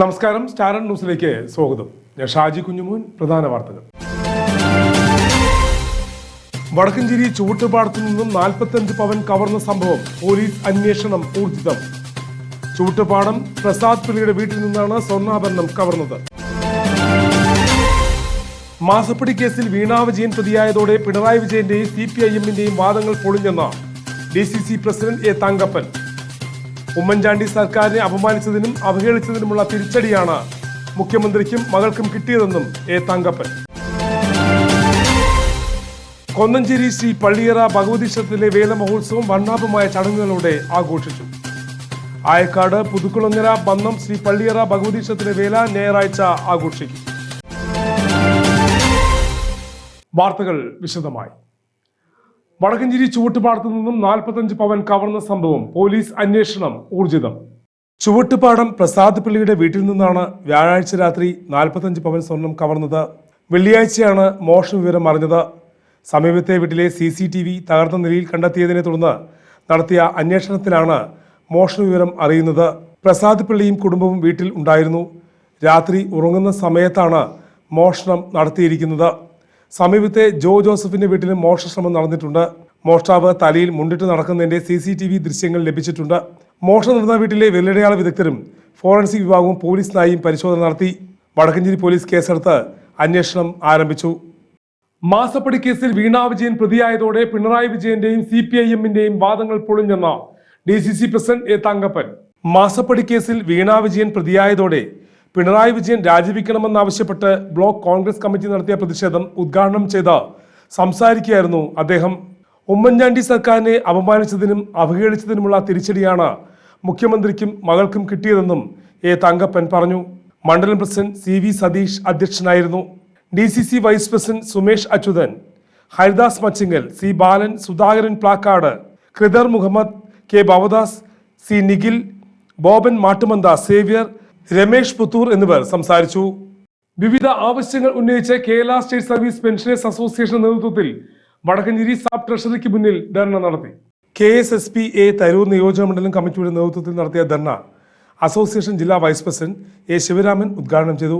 നമസ്കാരം സ്റ്റാർ ന്യൂസിലേക്ക് സ്വാഗതം. ഞാൻ ഷാജി കുഞ്ഞുമോൻ പ്രധാന വാർത്തകൾ. വടക്കഞ്ചേരി ചുവട്ടുപാടത്തു നിന്നും നാൽപ്പത്തഞ്ച് പവൻ കവർന്ന സംഭവം പോലീസ് അന്വേഷണം ഊർജിതം. ചുവട്ടുപാടം പ്രസാദ് പിള്ളിയുടെ വീട്ടിൽ നിന്നാണ് സ്വർണാഭരണം കവർന്നത്. മാസപ്പടി കേസിൽ വീണാ വിജയൻ പ്രതിയായതോടെ പിണറായി വിജയന്റെയും സി പി ഐ എമ്മിന്റെയും വാദങ്ങൾ പൊളിഞ്ഞെന്ന് D C C president A Thankappan. Oommen Chandy സർക്കാരിനെ അപമാനിച്ചതിനും അവഹേളിച്ചതിനുമുള്ള തിരിച്ചടിയാണ് മുഖ്യമന്ത്രിക്കും മകൾക്കും കിട്ടിയതെന്നും എ തങ്കപ്പൻ. കൊന്നഞ്ചേരി ശ്രീ പള്ളിയറ ഭഗവതി ക്ഷേത്രത്തിലെ വേല മഹോത്സവം വർണാഭമായ ചടങ്ങുകളോടെ ആഘോഷിച്ചു. ആയക്കാട് പുതുക്കുളങ്ങര ബന്നം ശ്രീ പള്ളിയറ ഭഗവതി ക്ഷേത്രത്തിലെ വേല ഞായറാഴ്ച ആഘോഷിക്കും. വാർത്തകൾ വിശദമായി. വടക്കഞ്ചേരി ചുവട്ടുപാടത്തു നിന്നും നാൽപ്പത്തഞ്ച് പവൻ കവർന്ന സംഭവം പോലീസ് അന്വേഷണം ഊർജിതം. ചുവട്ടുപാടം പ്രസാദ് പിള്ളിയുടെ വീട്ടിൽ നിന്നാണ് വ്യാഴാഴ്ച രാത്രി നാൽപ്പത്തഞ്ച് പവൻ സ്വർണം കവർന്നത്. വെള്ളിയാഴ്ചയാണ് മോഷണ വിവരം അറിഞ്ഞത്. സമീപത്തെ വീട്ടിലെ സി സി ടി വി തകർന്ന നിലയിൽ കണ്ടെത്തിയതിനെ തുടർന്ന് നടത്തിയ അന്വേഷണത്തിലാണ് മോഷണ വിവരം അറിയുന്നത്. പ്രസാദ് പിള്ളിയും കുടുംബവും വീട്ടിൽ ഉണ്ടായിരുന്നു. രാത്രി ഉറങ്ങുന്ന സമയത്താണ് മോഷണം നടത്തിയിരിക്കുന്നത്. സമീപത്തെ ജോ ജോസഫിന്റെ വീട്ടിൽ മോഷണശ്രമം നടന്നിട്ടുണ്ട്. മോഷ്ടാവ് തലയിൽ മുണ്ടിട്ട് നടക്കുന്നതിന്റെ സി സി ടി വി ദൃശ്യങ്ങൾ ലഭിച്ചിട്ടുണ്ട്. മോഷണം നടന്ന വീട്ടിലെ വെല്ലടയാള വിദഗ്ധരും ഫോറൻസിക് വിഭാഗവും പോലീസ് നായും പരിശോധന നടത്തി. വടക്കഞ്ചേരി പോലീസ് കേസെടുത്ത് അന്വേഷണം ആരംഭിച്ചു. മാസപ്പടി കേസിൽ വീണാ വിജയൻ പ്രതിയായതോടെ പിണറായി വിജയന്റെയും സി പി ഐ എമ്മിന്റെയും വാദങ്ങൾ പൊളിഞ്ഞെന്ന D C C president A Thankappan. മാസപ്പടി കേസിൽ വീണാ വിജയൻ പ്രതിയായതോടെ പിണറായി വിജയൻ രാജിവെക്കണമെന്നാവശ്യപ്പെട്ട് ബ്ലോക്ക് കോൺഗ്രസ് കമ്മിറ്റി നടത്തിയ പ്രതിഷേധം ഉദ്ഘാടനം ചെയ്ത് സംസാരിക്കുകയായിരുന്നു അദ്ദേഹം. ഉമ്മൻചാണ്ടി സർക്കാരിനെ അപമാനിച്ചതിനും അവഹേളിച്ചതിനുമുള്ള തിരിച്ചടിയാണ് മുഖ്യമന്ത്രിക്കും മകൾക്കും കിട്ടിയതെന്നും എ തങ്കപ്പൻ പറഞ്ഞു. മണ്ഡലം പ്രസിഡന്റ് സി വി സതീഷ് അധ്യക്ഷനായിരുന്നു. D C C vice president Sumesh Achuthan Haridas Machingal C Balan Sudhakaran Plakkad Khidar Muhammad K Bhavadas C Nikhil Boban Mattumantha Xavier Ramesh Puthur എന്നിവർ സംസാരിച്ചു. വിവിധ ആവശ്യങ്ങൾ ഉന്നയിച്ച് Kerala state service pensioners association നേതൃത്വത്തിൽ Vadakkanchery sub ട്രഷറിക്ക് മുന്നിൽ ധർണ നടത്തി. K S S P A Tarur നിയോജക മണ്ഡലം കമ്മിറ്റിയുടെ നേതൃത്വത്തിൽ നടത്തിയ ധർണ അസോസിയേഷൻ ജില്ലാ വൈസ് പ്രസിഡന്റ് എ ശിവരാമൻ ഉദ്ഘാടനം ചെയ്തു.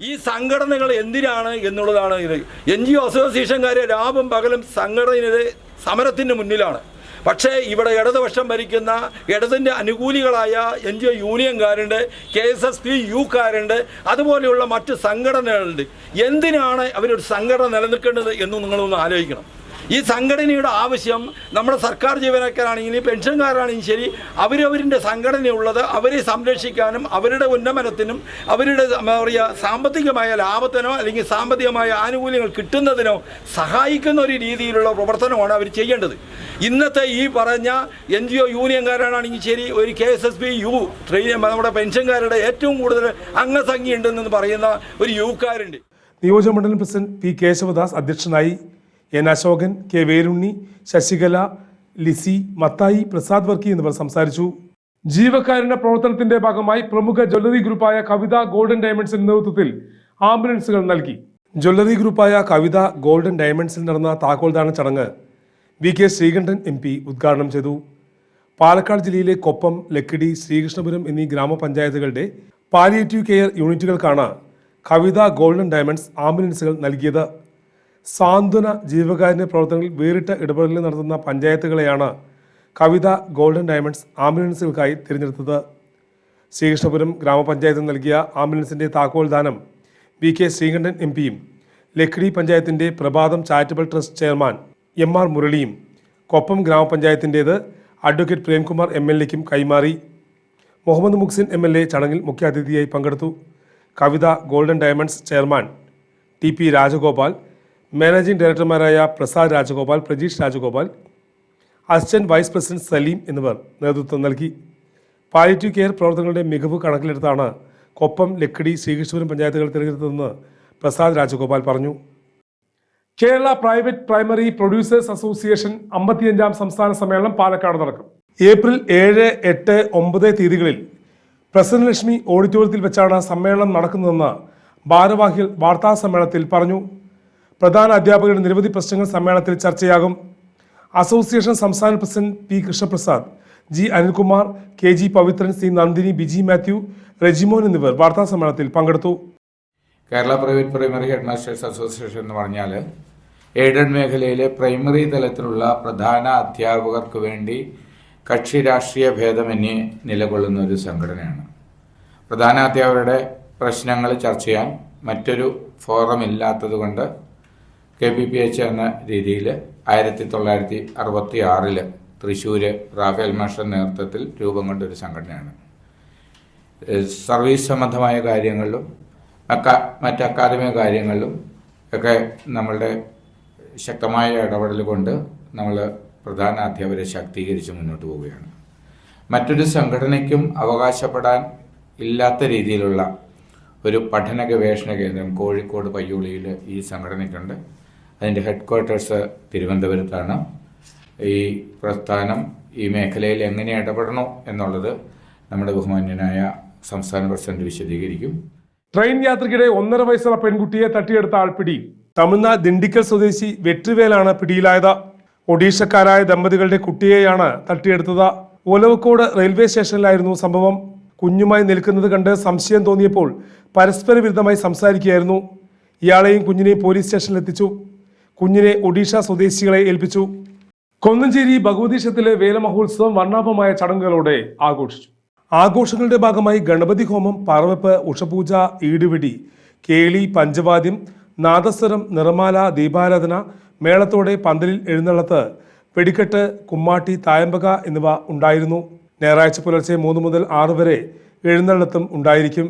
ഈ സംഘടനകൾ എന്തിനാണ് എന്നുള്ളതാണ് ഇത്. എൻ ജി ഒ അസോസിയേഷൻകാരെ ലാഭം പകലും സംഘടനയുടെ സമരത്തിന് മുന്നിലാണ്. പക്ഷേ ഇവിടെ ഇടതുപക്ഷം ഭരിക്കുന്ന ഇടതിന്റെ അനുകൂലികളായ എൻ ജി ഒ യൂണിയൻകാരുണ്ട് കെ എസ് എസ് പി യുക്കാരുണ്ട് അതുപോലെയുള്ള മറ്റ് സംഘടനകളുണ്ട്. എന്തിനാണ് അവരൊരു സംഘടന നിലനിൽക്കേണ്ടത് എന്ന് നിങ്ങളൊന്ന് ആലോചിക്കണം. ഈ സംഘടനയുടെ ആവശ്യം നമ്മുടെ സർക്കാർ ജീവനക്കാരാണെങ്കിലും പെൻഷൻകാരാണെങ്കിലും ശരി അവരവരിന്റെ സംഘടനയുള്ളത് അവരെ സംരക്ഷിക്കാനും അവരുടെ ഉന്നമനത്തിനും അവരുടെ എന്താ പറയുക സാമ്പത്തികമായ ലാഭത്തിനോ അല്ലെങ്കിൽ സാമ്പത്തികമായ ആനുകൂല്യങ്ങൾ കിട്ടുന്നതിനോ സഹായിക്കുന്ന ഒരു രീതിയിലുള്ള പ്രവർത്തനമാണ് അവർ ചെയ്യേണ്ടത്. ഇന്നത്തെ ഈ പറഞ്ഞ എൻ ജി ഒ യൂണിയൻകാരാണെങ്കിൽ ശരി ഒരു K S S B U train നമ്മുടെ പെൻഷൻകാരുടെ ഏറ്റവും കൂടുതൽ അംഗസംഖ്യ ഉണ്ടെന്ന് പറയുന്ന ഒരു യുക്കാരുണ്ട് നിയോജക മണ്ഡലം പ്രസിഡന്റ് പി കേശവദാസ് അധ്യക്ഷനായി എൻ അശോകൻ കെ വേലുണ്ണി ശശികല ലിസി മത്തായി പ്രസാദ് വർക്കി എന്നിവർ സംസാരിച്ചു. ജീവക്കാരുടെ പ്രവർത്തനത്തിന്റെ ഭാഗമായി പ്രമുഖ ജ്വല്ലറി ഗ്രൂപ്പായ കവിത ഗോൾഡൻ ഡയമണ്ട്സിന്റെ നേതൃത്വത്തിൽ ആംബുലൻസുകൾ നൽകി. ജ്വല്ലറി ഗ്രൂപ്പായ കവിത ഗോൾഡൻ ഡയമണ്ട്സിൽ നടന്ന താക്കോൽദാന ചടങ്ങ് V K Sreekandan M P ഉദ്ഘാടനം ചെയ്തു. പാലക്കാട് ജില്ലയിലെ കൊപ്പം ലക്കിടി ശ്രീകൃഷ്ണപുരം എന്നീ ഗ്രാമപഞ്ചായത്തുകളുടെ പാലിയേറ്റീവ് കെയർ യൂണിറ്റുകൾക്കാണ് കവിത ഗോൾഡൻ ഡയമണ്ട്സ് ആംബുലൻസുകൾ നൽകിയത്. സാന്ത്വന ജീവകാരുണ്യ പ്രവർത്തനങ്ങളിൽ വേറിട്ട ഇടപെടലിൽ നടത്തുന്ന പഞ്ചായത്തുകളെയാണ് കവിത ഗോൾഡൻ ഡയമണ്ട്സ് ആംബുലൻസുകൾക്കായി തിരഞ്ഞെടുത്തത്. ശ്രീകൃഷ്ണപുരം ഗ്രാമപഞ്ചായത്ത് നൽകിയ ആംബുലൻസിന്റെ താക്കോൽ ദാനം വി കെ ശ്രീകണ്ഠൻ എം പിയും ലക്കിടി പഞ്ചായത്തിന്റെ Prabhatham charitable trust chairman M R മുരളിയും Koppam ഗ്രാമപഞ്ചായത്തിന്റേത് അഡ്വക്കേറ്റ് പ്രേംകുമാർ എം എൽ എക്കും കൈമാറി. Muhammad Muhsin M L A ചടങ്ങിൽ മുഖ്യാതിഥിയായി പങ്കെടുത്തു Kavitha golden diamonds chairman T P Rajagopal managing ഡയറക്ടർമാരായ Prasad Rajagopal Prajeesh Rajagopal assistant vice president Saleem എന്നിവർ നേതൃത്വം നൽകി. പാലിറ്റീവ് കെയർ പ്രവർത്തനങ്ങളുടെ മികവ് കണക്കിലെടുത്താണ് കൊപ്പം ലക്കിടി ശ്രീകൃഷ്ണപുരം പഞ്ചായത്തുകൾ തിരഞ്ഞെടുത്തതെന്ന് പ്രസാദ് രാജഗോപാൽ പറഞ്ഞു. Kerala private primary producers association അമ്പത്തിയഞ്ചാം സംസ്ഥാന സമ്മേളനം പാലക്കാട് നടക്കും. ഏപ്രിൽ ഏഴ് എട്ട് ഒമ്പത് തീയതികളിൽ പ്രസന്നലക്ഷ്മി ഓഡിറ്റോറിയത്തിൽ വെച്ചാണ് സമ്മേളനം നടക്കുന്നതെന്ന് ഭാരവാഹികൾ വാർത്താ സമ്മേളനത്തിൽ പറഞ്ഞു. പ്രധാന അധ്യാപകരുടെ നിരവധി പ്രശ്നങ്ങൾ സമ്മേളനത്തിൽ ചർച്ചയാകും. അസോസിയേഷൻ സംസ്ഥാന president P Krishnaprasad G Anilkumar K G Pavithran C Nandini Biji Mathew Rejimon എന്നിവർ വാർത്താ സമ്മേളനത്തിൽ പങ്കെടുത്തു. Kerala private primary head masters association എന്ന് പറഞ്ഞാൽ എയ്ഡഡ് മേഖലയിലെ പ്രൈമറി തലത്തിലുള്ള പ്രധാന അധ്യാപകർക്ക് വേണ്ടി കക്ഷി രാഷ്ട്രീയ ഭേദമന്യേ നിലകൊള്ളുന്ന ഒരു സംഘടനയാണ്. പ്രധാന അധ്യാപകരുടെ പ്രശ്നങ്ങൾ ചർച്ച ചെയ്യാൻ മറ്റൊരു ഫോറം ഇല്ലാത്തതുകൊണ്ട് കെ പി പി എച്ച് എന്ന രീതിയിൽ ആയിരത്തി തൊള്ളായിരത്തി അറുപത്തി ആറിൽ തൃശ്ശൂർ റാഫേൽ മാഷ നേതൃത്വത്തിൽ രൂപം കൊണ്ട ഒരു സംഘടനയാണ് സർവീസ് സംബന്ധമായ കാര്യങ്ങളിലും മറ്റ് അക്കാദമിക കാര്യങ്ങളിലും ഒക്കെ നമ്മളുടെ ശക്തമായ ഇടപെടൽ കൊണ്ട് നമ്മൾ പ്രധാന അധ്യാപകരെ ശാക്തീകരിച്ച് മുന്നോട്ട് പോവുകയാണ്. മറ്റൊരു സംഘടനയ്ക്കും അവകാശപ്പെടാൻ ഇല്ലാത്ത രീതിയിലുള്ള ഒരു പഠന ഗവേഷണ കേന്ദ്രം കോഴിക്കോട് പയ്യോളിയിൽ ഈ സംഘടനയ്ക്കുണ്ട്. അതിന്റെ ഹെഡ് ക്വാർട്ടേഴ്സ് തിരുവനന്തപുരത്താണ്. ഈ പ്രസ്ഥാനം ഈ മേഖലയിൽ എങ്ങനെ ഇടപെടണോ എന്നുള്ളത് നമ്മുടെ ബഹുമാന്യനായ സംസ്ഥാന പ്രസിഡന്റ് വിശദീകരിക്കും. ട്രെയിൻ യാത്രയ്ക്കിടെ ഒന്നര വയസ്സുള്ള പെൺകുട്ടിയെ തട്ടിയെടുത്ത ആൾപിടി. തമിഴ്നാട് ദിണ്ടിക്കൽ സ്വദേശി വെട്രിവേലാണ് പിടിയിലായത്. ഒഡീഷക്കാരായ ദമ്പതികളുടെ കുട്ടിയെയാണ് തട്ടിയെടുത്തത്. ഒലവക്കോട് റെയിൽവേ സ്റ്റേഷനിലായിരുന്നു സംഭവം. കുഞ്ഞുമായി നിൽക്കുന്നത് കണ്ട് സംശയം തോന്നിയപ്പോൾ പരസ്പര വിരുദ്ധമായി സംസാരിക്കുകയായിരുന്നു. ഇയാളെയും കുഞ്ഞിനെയും പോലീസ് സ്റ്റേഷനിലെത്തിച്ചു. കുഞ്ഞിനെ ഒഡീഷ സ്വദേശികളെ ഏൽപ്പിച്ചു. കൊന്നഞ്ചേരി ഭഗവതീശത്തിലെ ക്ഷേത്രത്തിലെ വേലമഹോത്സവം വർണാഭമായ ചടങ്ങുകളോടെ ആഘോഷിച്ചു. ആഘോഷങ്ങളുടെ ഭാഗമായി ഗണപതി ഹോമം പറവെപ്പ് ഉഷപൂജ ഈടുവെടി കേളി പഞ്ചവാദ്യം നാദസ്വരം നിറമാല ദീപാരാധന മേളത്തോടെ പന്തലിൽ എഴുന്നള്ളത്ത് വെടിക്കെട്ട് കുമ്മാട്ടി തായമ്പക എന്നിവ ഉണ്ടായിരുന്നു. ഞായറാഴ്ച പുലർച്ചെ മൂന്ന് മുതൽ ആറ് വരെ എഴുന്നള്ളത്തും ഉണ്ടായിരിക്കും.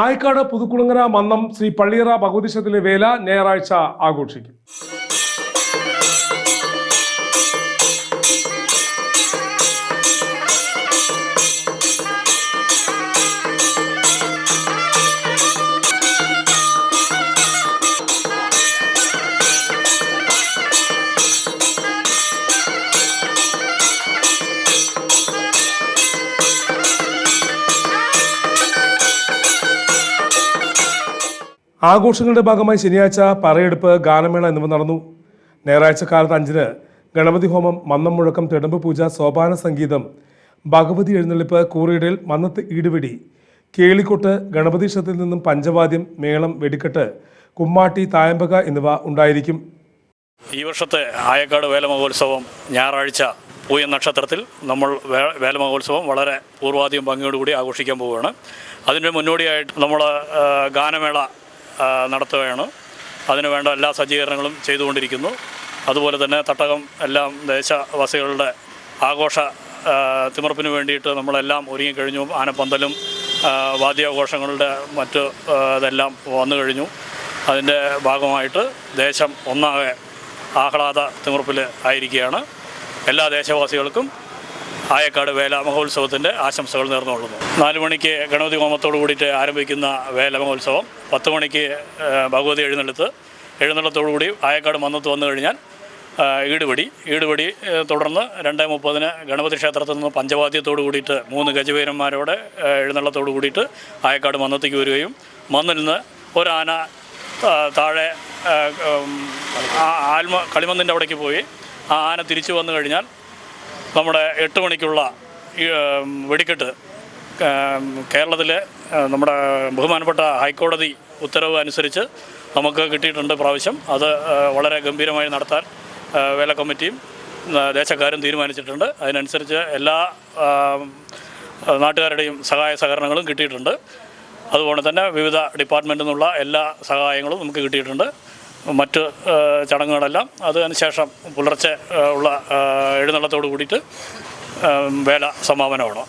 ആയക്കാട് പുതുക്കുളങ്ങര മന്നം ശ്രീ പള്ളിയറ ഭഗവതി ക്ഷേത്രത്തിലെ വേല ഞായറാഴ്ച ആഘോഷിക്കും. ആഘോഷങ്ങളുടെ ഭാഗമായി ശനിയാഴ്ച പറയെടുപ്പ് ഗാനമേള എന്നിവ നടന്നു. ഞായറാഴ്ച കാലത്ത് അഞ്ചിന് ഗണപതി ഹോമം മന്നം മുഴക്കം തിടമ്പ് പൂജ സോപാന സംഗീതം ഭഗവതി എഴുന്നള്ളിപ്പ് കൂറിയിടയിൽ മന്നത്ത് ഈടുവെടി കേളിക്കൊട്ട് ഗണപതി ക്ഷേത്രത്തിൽ നിന്നും പഞ്ചവാദ്യം മേളം വെടിക്കെട്ട് കുമ്മാട്ടി തായമ്പക എന്നിവ ഉണ്ടായിരിക്കും. ഈ വർഷത്തെ ആയക്കാട് വേലമഹോത്സവം ഞായറാഴ്ച പൂയ നക്ഷത്രത്തിൽ നമ്മൾ വേ- വേലമഹോത്സവം വളരെ പൂർവാധികം ഭംഗിയോടുകൂടി ആഘോഷിക്കാൻ പോവുകയാണ്. അതിന്റെ മുന്നോടിയായിട്ട് നമ്മൾ ഗാനമേള നടത്തുകയാണ്. അതിന് വേണ്ട എല്ലാ സജ്ജീകരണങ്ങളും ചെയ്തുകൊണ്ടിരിക്കുന്നു. അതുപോലെ തന്നെ തട്ടകം എല്ലാം ദേശവാസികളുടെ ആഘോഷ തിമർപ്പിന് വേണ്ടിയിട്ട് നമ്മളെല്ലാം ഒരുങ്ങിക്കഴിഞ്ഞു ആനപ്പന്തലും വാദ്യാഘോഷങ്ങളുടെ മറ്റ് ഇതെല്ലാം വന്നു കഴിഞ്ഞു. അതിന്റെ ഭാഗമായിട്ട് ദേശം ഒന്നാകെ ആഹ്ലാദ തിമിർപ്പിൽ ആയിരിക്കുകയാണ്. എല്ലാ ദേശവാസികൾക്കും ആയക്കാട് വേല മഹോത്സവത്തിന്റെ ആശംസകൾ നേർന്നുകൊള്ളുന്നു. നാല് മണിക്ക് ഗണപതി ഹോമത്തോടു കൂടിയിട്ട് ആരംഭിക്കുന്ന വേല മഹോത്സവം പത്ത് മണിക്ക് ഭഗവതി എഴുന്നള്ളത്ത്. എഴുന്നള്ളത്തോടു കൂടി ആയക്കാട് മന്നത്ത് വന്നു കഴിഞ്ഞാൽ ഈടുപടി. ഈടുപടി തുടർന്ന് രണ്ട് മുപ്പതിന് ഗണപതി ക്ഷേത്രത്തിൽ നിന്ന് പഞ്ചവാദ്യത്തോടു കൂടിയിട്ട് മൂന്ന് ഗജവീരന്മാരോടെ എഴുന്നള്ളത്തോട് കൂടിയിട്ട് ആയക്കാട് മന്നത്തേക്ക് വരികയും മന്നിൽ നിന്ന് ഒരാന താഴെ ആ, ഉം, ആ ആൽമ കളിമന്നിന്റെ അവിടേക്ക് പോയി. ആ ആന തിരിച്ചു വന്നു കഴിഞ്ഞാൽ നമ്മുടെ എട്ട് മണിക്കുള്ള വെടിക്കെട്ട്. കേരളത്തിലെ നമ്മുടെ ബഹുമാനപ്പെട്ട ഹൈക്കോടതി ഉത്തരവ് അനുസരിച്ച് നമുക്ക് കിട്ടിയിട്ടുണ്ട് പ്രാവശ്യം. അത് വളരെ ഗംഭീരമായി നടത്താൻ വേല കമ്മിറ്റിയും ദേശക്കാരും തീരുമാനിച്ചിട്ടുണ്ട്. അതിനനുസരിച്ച് എല്ലാ നാട്ടുകാരുടെയും സഹായ സഹകരണങ്ങളും കിട്ടിയിട്ടുണ്ട്. അതുപോലെ തന്നെ വിവിധ ഡിപ്പാർട്ട്മെന്റിൽ നിന്നുള്ള എല്ലാ സഹായങ്ങളും നമുക്ക് കിട്ടിയിട്ടുണ്ട്. മറ്റ് ചടങ്ങുകളെല്ലാം. അതിനുശേഷം പുലർച്ചെ ഉള്ള എഴുന്നള്ളത്തോട് കൂടിയിട്ട് വേല സമാപനമാണ്